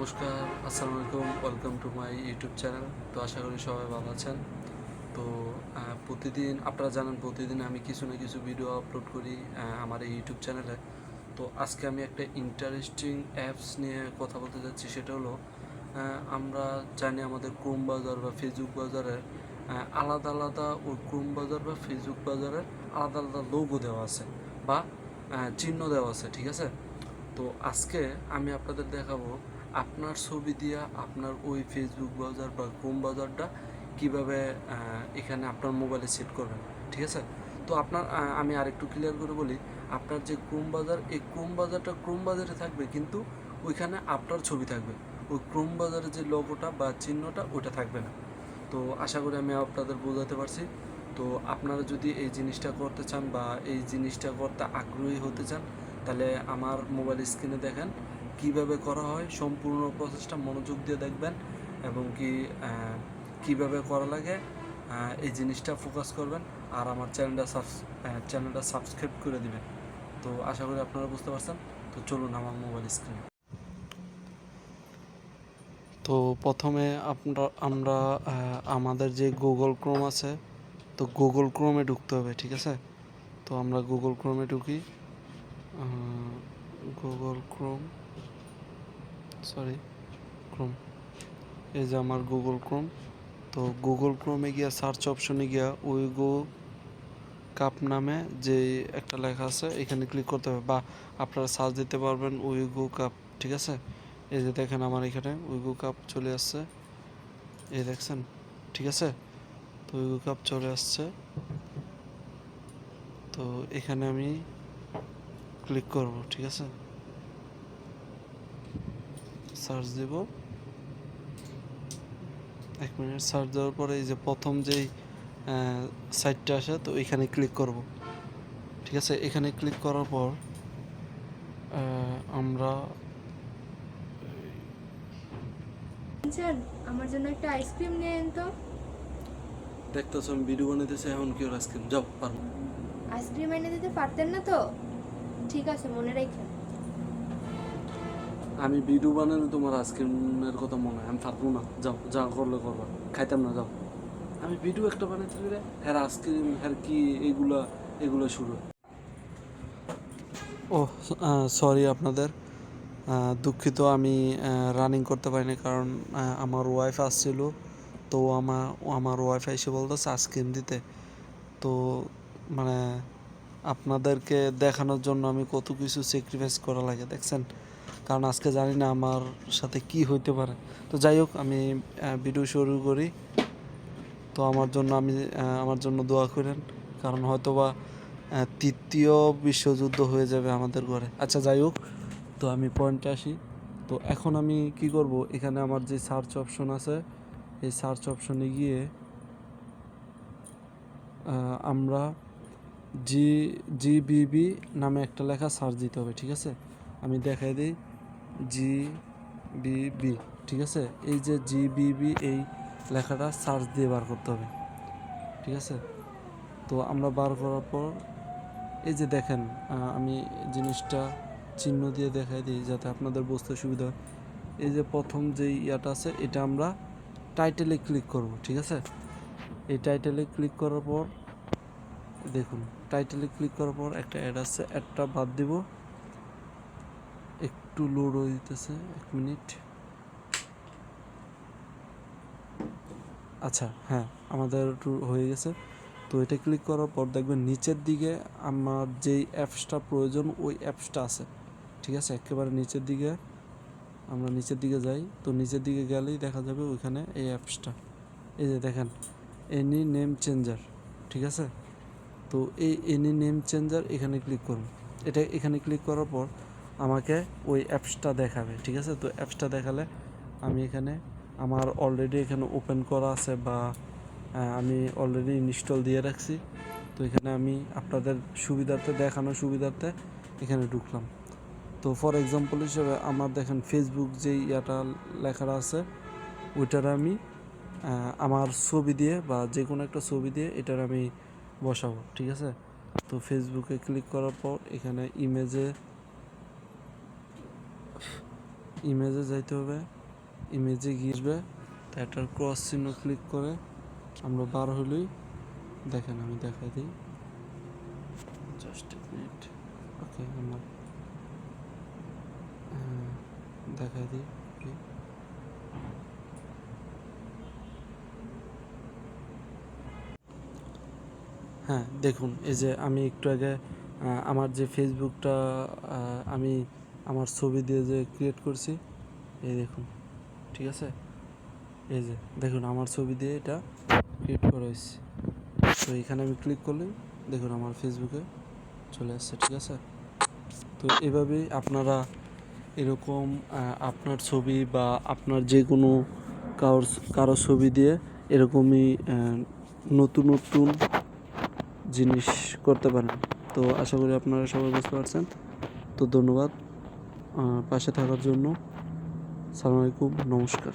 নমস্কার আসসালামু আলাইকুম welcome to my YouTube channel তো আশা করি সবাই ভালো আছেন। তো প্রতিদিন, আপনারা জানেন প্রতিদিন আমি কিছু না কিছু ভিডিও আপলোড করি আমার এই ইউটিউব চ্যানেলে তো আজকে আমি একটা ইন্টারেস্টিং অ্যাপস নিয়ে কথা বলতে যাচ্ছি, সেটা হলো আমরা জানি আমাদের ক্রোম বাজার বা ফেসবুক বাজারের আলাদা আলাদা ওই ক্রোম বাজার বা ফেসবুক বাজারের আলাদা আলাদা লোগো দেওয়া আছে বা চিহ্ন দেওয়া আছে, ঠিক আছে? তো আজকে আমি আপনাদের দেখাবো আপনার ছবি দিয়া আপনার ওই ফেসবুক বাজার বা ক্রোম বাজারটা কীভাবে এখানে আপনার মোবাইলে সেট করবেন, ঠিক আছে? তো আপনার আমি আরেকটু ক্লিয়ার করে বলি, আপনার যে ক্রোম বাজার এই ক্রোম বাজারটা ক্রোম বাজারে থাকবে কিন্তু ওইখানে আপনার ছবি থাকবে। ওই ক্রোম বাজারের যে লোগোটা বা চিহ্নটা ওইটা থাকবে না। তো আশা করি আমি আপনাদের বোঝাতে পারছি। তো আপনারা যদি এই জিনিসটা করতে চান বা এই জিনিসটা করতে আগ্রহী হতে চান, তাহলে আমার মোবাইল স্ক্রিনে দেখেন। কীভাবে করা হয়, সম্পূর্ণ প্রসেসটা মনোযোগ দিয়ে দেখবেন এবং কি কীভাবে করা লাগে এই জিনিসটা ফোকাস করবেন আর আমার চ্যানেলটা সাবস চ্যানেলটা সাবস্ক্রাইব করে দিবেন। তো আশা করি আপনারা বুঝতে পারছেন। তো চলুন আমার মোবাইল স্ক্রিনে তো প্রথমে আমরা আমরা আমাদের যে গুগল ক্রোম আছে, তো গুগল ক্রোমে ঢুকতে হবে, ঠিক আছে? তো আমরা গুগল ক্রোমে ঢুকি। গুগল ক্রোম সরি ক্রোম এই যে আমার গুগল ক্রোম তো গুগল ক্রোমে গিয়া সার্চ অপশনে গিয়া উইগো কাপ নামে যে একটা লেখা আছে, এখানে ক্লিক করতে হবে। বা আপনারা সার্চ দিতে পারবেন উইগো কাপ ঠিক আছে? এই যে দেখেন আমার এখানে উইগো কাপ চলে আসছে। এই দেখছেন? ঠিক আছে? তো উইগো কাপ চলে আসছে। তো এখানে আমি ক্লিক করব, ঠিক আছে? সার্চ দেব। এক মিনিট সার্চ দেওয়ার পরে এই যে প্রথম যেই সাইটটা আসে তো এখানে ক্লিক করব। ঠিক আছে? এখানে ক্লিক করার পর আমরা স্যার আমার জন্য একটা আইসক্রিম নিয়ে এন তো। দেখতেছো আমি ভিডিও বানাইতেছি এখন কি আইসক্রিম? যাও পারব আইসক্রিম এনে দিতে পারতেন না তো? ঠিক আছে মনে রেখে আমি ভিডিও বানালে তোমার আইসক্রিমের কথা মনে হয়। আমি পারব না। যাও, যা করলে করবা। খাইতাম না, যাও। আমি ভিডিও একটা বানাইতে গেলে হ্যাঁ আইসক্রিম হ্যাঁ কি এগুলা, এগুলো শুরু। ও সরি আপনাদের। দুঃখিত, আমি রানিং করতে পারিনি কারণ আমার ওয়াইফ আসছিল। তো আমার আমার ওয়াইফ এসে বলতেছে আইসক্রিম দিতে। তো মানে আপনাদেরকে দেখানোর জন্য আমি কত কিছু স্যাক্রিফাইস করা লাগে, দেখছেন? কারণ আজকে জানি না আমার সাথে কি হইতে পারে। তো যাই হোক, আমি ভিডিও শুরু করি। তো আমার জন্য আমি আমার জন্য দোয়া করেন, কারণ হয়তোবা তৃতীয় বিশ্বযুদ্ধ হয়ে যাবে আমাদের ঘরে। আচ্ছা যাই হোক, তো আমি পয়েন্টে আসি। তো এখন আমি কি করব? এখানে আমার যে সার্চ অপশন আছে, এই সার্চ অপশনে গিয়ে আমরা জি জিবিবি নামে একটা লেখা সার্চ দিতে হবে, ঠিক আছে? আমি দেখাই দিই। জি বিবি ঠিক আছে? এই যে জিবিবি, এই লেখাটা সার্চ দিয়ে বার করতে হবে, ঠিক আছে? তো আমরা বার করার পর, এই যে দেখেন আমি জিনিসটা চিহ্ন দিয়ে দেখাই দিই যাতে আপনাদের বুঝতে সুবিধা হয়। এই যে প্রথম যে ইয়াটা আছে, এটা আমরা টাইটেলে ক্লিক করব, ঠিক আছে? এই টাইটেলে ক্লিক করার পর, দেখুন টাইটেলে ক্লিক করার পর একটা অ্যাড আছে অ্যাডটা বাদ দিব। একটু লোড হয়ে দিতেছে, এক মিনিট আচ্ছা হ্যাঁ আমাদের একটু হয়ে গেছে। তো এটা ক্লিক করার পর দেখবেন নিচের দিকে আমার যেই অ্যাপসটা প্রয়োজন, ওই অ্যাপসটা আছে। ঠিক আছে? একেবারে নিচের দিকে, আমরা নিচের দিকে যাই। তো নিচের দিকে গেলেই দেখা যাবে ওইখানে এই অ্যাপসটা এই যে দেখেন এনি নেম চেঞ্জার ঠিক আছে? তো এই এনি নেম চেঞ্জার এখানে ক্লিক করুন। এটা এখানে ক্লিক করার পর আমাকে ওই অ্যাপসটা দেখাবে, ঠিক আছে? তো অ্যাপসটা দেখালে আমি এখানে আমার অলরেডি এখানে ওপেন করা আছে বা আমি অলরেডি ইনস্টল দিয়ে রাখছি। তো এখানে আমি আপনাদের সুবিধার্থে দেখানো সুবিধার্থে এখানে ঢুকলাম। তো ফর এক্সাম্পল হিসেবে আমার দেখেন ফেসবুক যে ইয়াটা লেখাটা আছে, ওইটার আমি আমার ছবি দিয়ে বা যে কোনো একটা ছবি দিয়ে এটার আমি বসাবো, ঠিক আছে? তো ফেসবুকে ক্লিক করার পর এখানে ইমেজে ইমেজে যাইতে হবে ইমেজে গিয়ে তা একটা ক্রস চিহ্ন ক্লিক করে আমরা বার হলেই দেখেন আমি দেখাই দিই জাস্ট মিনিট ওকে আমার দেখাই দিই. হ্যাঁ দেখুন এই যে আমি একটু আগে আমার যে ফেসবুকটা আমি আমার ছবি দিয়ে যে ক্রিয়েট করছি, এই দেখুন, ঠিক আছে? এই যে, দেখুন, আমার ছবি দিয়ে এটা ক্রিয়েট করা হয়েছে। তো এখানে আমি ক্লিক করলে দেখুন, আমার ফেসবুকে চলে আসছে, ঠিক আছে? তো এভাবেই আপনারা এরকম আপনার ছবি বা আপনার যে কোনো কারোর, কারও ছবি দিয়ে এরকমই নতুন নতুন জিনিস করতে পারেন। তো আশা করি আপনারা সবাই বুঝতে পারছেন। তো ধন্যবাদ। পাশে থাকার জন্য সালাম আলাইকুম নমস্কার।